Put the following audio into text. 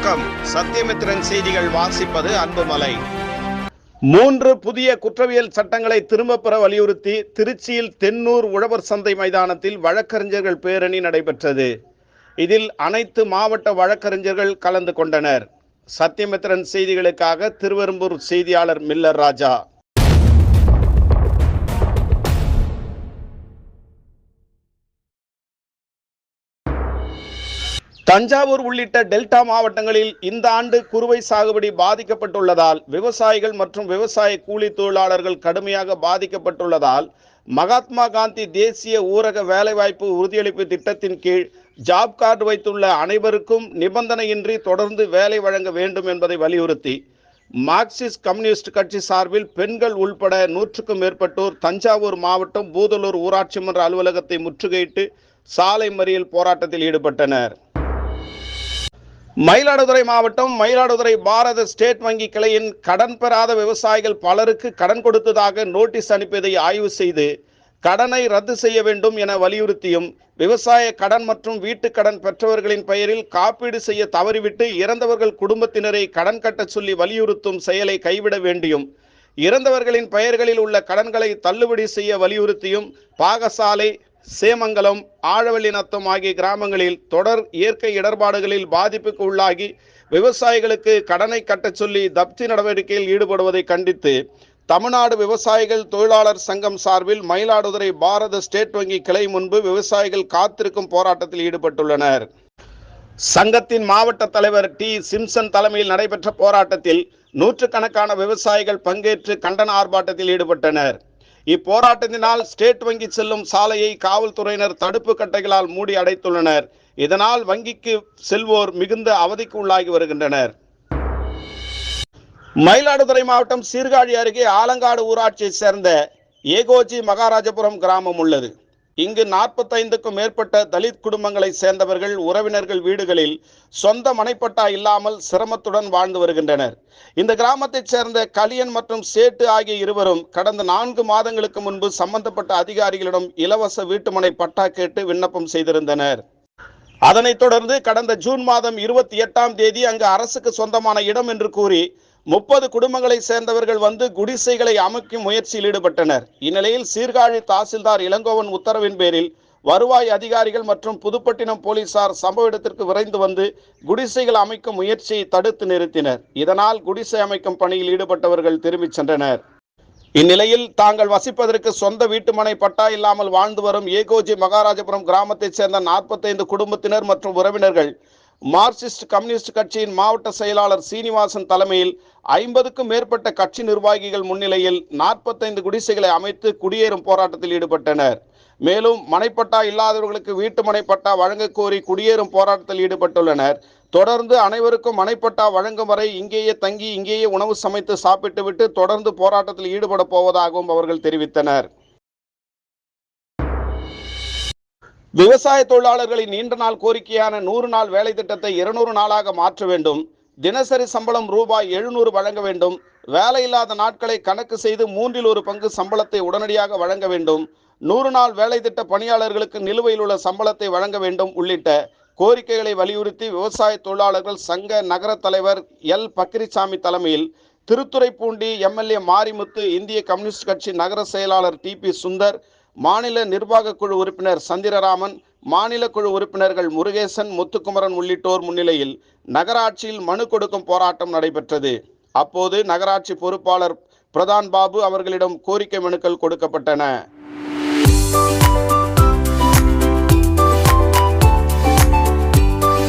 வணக்கம். சத்தியமித்திரன் செய்திகள் வாசிப்பது அன்புமலை. மூன்று புதிய குற்றவியல் சட்டங்களை திரும்பப் பெற வலியுறுத்தி திருச்சியில் தென்னூர் உழவர் சந்தை மைதானத்தில் வழக்கறிஞர்கள் பேரணி நடைபெற்றது. இதில் அனைத்து மாவட்ட வழக்கறிஞர்கள் கலந்து கொண்டனர். சத்தியமித்திரன் செய்திகளுக்காக திருவெரும்பூர் செய்தியாளர் மில்லர் ராஜா. தஞ்சாவூர் உள்ளிட்ட டெல்டா மாவட்டங்களில் இந்த ஆண்டு குறுவை சாகுபடி பாதிக்கப்பட்டுள்ளதால் விவசாயிகள் மற்றும் விவசாய கூலி தொழிலாளர்கள் கடுமையாக பாதிக்கப்பட்டுள்ளதால் மகாத்மா காந்தி தேசிய ஊரக வேலைவாய்ப்பு உறுதியளிப்பு திட்டத்தின் கீழ் ஜாப் கார்டு வைத்துள்ள அனைவருக்கும் நிபந்தனையின்றி தொடர்ந்து வேலை வழங்க வேண்டும் என்பதை வலியுறுத்தி மார்க்சிஸ்ட் கம்யூனிஸ்ட் கட்சி சார்பில் பெண்கள் உள்பட நூற்றுக்கும் மேற்பட்டோர் தஞ்சாவூர் மாவட்டம் பூதலூர் ஊராட்சி மன்ற அலுவலகத்தை முற்றுகையிட்டு சாலை மறியல் போராட்டத்தில் ஈடுபட்டனர். மயிலாடுதுறை மாவட்டம் மயிலாடுதுறை பாரத ஸ்டேட் வங்கி கிளையின் கடன் பெறாத விவசாயிகள் பலருக்கு கடன் கொடுத்ததாக நோட்டீஸ் அனுப்பியதை ஆய்வு செய்து கடனை ரத்து செய்ய வேண்டும் என வலியுறுத்தியும் விவசாய கடன் மற்றும் வீட்டு கடன் பெற்றவர்களின் பெயரில் காப்பீடு செய்ய தவறிவிட்டு இறந்தவர்கள் குடும்பத்தினரை கடன் கட்டச் சொல்லி வலியுறுத்தும் செயலை கைவிட வேண்டியும் இறந்தவர்களின் பெயர்களில் உள்ள கடன்களை தள்ளுபடி செய்ய வலியுறுத்தியும் பாகசாலை சேமங்கலம் ஆழவள்ளி நத்தம் ஆகிய கிராமங்களில் தொடர் இயற்கை இடர்பாடுகளில் பாதிப்புக்கு உள்ளாகி விவசாயிகளுக்கு கடனை கட்டச் சொல்லி தப்தி நடவடிக்கையில் ஈடுபடுவதை கண்டித்து தமிழ்நாடு விவசாயிகள் தொழிலாளர் சங்கம் சார்பில் மயிலாடுதுறை பாரத ஸ்டேட் வங்கி கிளை முன்பு விவசாயிகள் காத்திருக்கும் போராட்டத்தில் ஈடுபட்டுள்ளனர். சங்கத்தின் மாவட்ட தலைவர் டி. சிம்சன் தலைமையில் நடைபெற்ற போராட்டத்தில் நூற்றுக்கணக்கான விவசாயிகள் பங்கேற்று கண்டன ஆர்ப்பாட்டத்தில் ஈடுபட்டனர். இப்போராட்டத்தினால் ஸ்டேட் வங்கி செல்லும் சாலையை காவல்துறையினர் தடுப்பு கட்டைகளால் மூடி அடைத்துள்ளனர். இதனால் வங்கிக்கு செல்வோர் மிகுந்த அவதிக்கு உள்ளாகி வருகின்றனர். மயிலாடுதுறை மாவட்டம் சீர்காழி அருகே ஆலங்காடு ஊராட்சியைச் சேர்ந்த ஏகோஜி மகாராஜபுரம் கிராமம் உள்ளது. இங்கு நாற்பத்தைந்துக்கும் மேற்பட்ட தலித் குடும்பங்களைச் சேர்ந்தவர்கள் உறவினர்கள் வீடுகளில் சொந்த மனைப்பட்டா இல்லாமல் சிரமத்துடன் வாழ்ந்து வருகின்றனர். இந்த கிராமத்தைச் சேர்ந்த கலியன் மற்றும் சேட்டு ஆகிய இருவரும் கடந்த நான்கு மாதங்களுக்கு முன்பு சம்பந்தப்பட்ட அதிகாரிகளிடம் இலவச வீட்டுமனை பட்டா கேட்டு விண்ணப்பம் செய்திருந்தனர். அதனைத் தொடர்ந்து கடந்த ஜூன் மாதம் இருபத்தி எட்டாம் தேதி அங்கு அரசுக்கு சொந்தமான இடம் என்று கூறி முப்பது குடும்பங்களை சேர்ந்தவர்கள் வந்து குடிசைகளை அமைக்கும் முயற்சியில் ஈடுபட்டனர். இந்நிலையில் சீர்காழி தாசில்தார் இளங்கோவன் உத்தரவின் பேரில் வருவாய் அதிகாரிகள் மற்றும் புதுப்பட்டினம் போலீசார் சம்பவ இடத்திற்கு விரைந்து வந்து குடிசைகள் அமைக்கும் முயற்சியை தடுத்து நிறுத்தினர். இதனால் குடிசை அமைக்கும் பணியில் ஈடுபட்டவர்கள் திரும்பிச் சென்றனர். இந்நிலையில் தாங்கள் வசிப்பதற்கு சொந்த வீட்டுமனை பட்டா இல்லாமல் வாழ்ந்து வரும் ஏகோஜி மகாராஜபுரம் கிராமத்தைச் சேர்ந்த நாற்பத்தைந்து குடும்பத்தினர் மற்றும் உறவினர்கள் மார்க்சிஸ்ட் கம்யூனிஸ்ட் கட்சியின் மாவட்ட செயலாளர் சீனிவாசன் தலைமையில் ஐம்பதுக்கும் மேற்பட்ட கட்சி நிர்வாகிகள் முன்னிலையில் நாற்பத்தைந்து குடிசைகளை அமைத்து குடியேறும் போராட்டத்தில் ஈடுபட்டனர். மேலும் மனைப்பட்டா இல்லாதவர்களுக்கு வீட்டு மனைப்பட்டா வழங்க கோரி குடியேறும் போராட்டத்தில் ஈடுபட்டுள்ளனர். தொடர்ந்து அனைவருக்கும் மனைப்பட்டா வழங்கும் வரை இங்கேயே தங்கி இங்கேயே உணவு சமைத்து சாப்பிட்டுவிட்டு தொடர்ந்து போராட்டத்தில் ஈடுபட போவதாகவும் அவர்கள் தெரிவித்தனர். விவசாய தொழிலாளர்களின் நீண்ட நாள் கோரிக்கையான நூறு நாள் வேலை திட்டத்தை இருநூறு நாளாக மாற்ற வேண்டும். தினசரி சம்பளம் ரூபாய் எழுநூறு வழங்க வேண்டும். வேலையில்லாத நாட்களை கணக்கு செய்து மூன்றில் ஒரு பங்கு சம்பளத்தை உடனடியாக வழங்க வேண்டும். நூறு நாள் வேலை திட்ட பணியாளர்களுக்கு நிலுவையில் உள்ள சம்பளத்தை வழங்க வேண்டும் உள்ளிட்ட கோரிக்கைகளை வலியுறுத்தி விவசாய தொழிலாளர்கள் சங்க நகர தலைவர் எல். பக்ரிசாமி தலைமையில் திருத்துறைப்பூண்டி எம்எல்ஏ மாரிமுத்து இந்திய கம்யூனிஸ்ட் கட்சி நகர செயலாளர் டி. பி. சுந்தர் மாநில நிர்வாக குழு உறுப்பினர் சந்திரராமன் மாநில குழு உறுப்பினர்கள் முருகேசன் முத்துக்குமரன் உள்ளிட்டோர் முன்னிலையில் நகராட்சியில் மனு கொடுக்கும் போராட்டம் நடைபெற்றது. அப்போது நகராட்சி பொறுப்பாளர் பிரதான் பாபு அவர்களிடம் கோரிக்கை மனுக்கள் கொடுக்கப்பட்டன.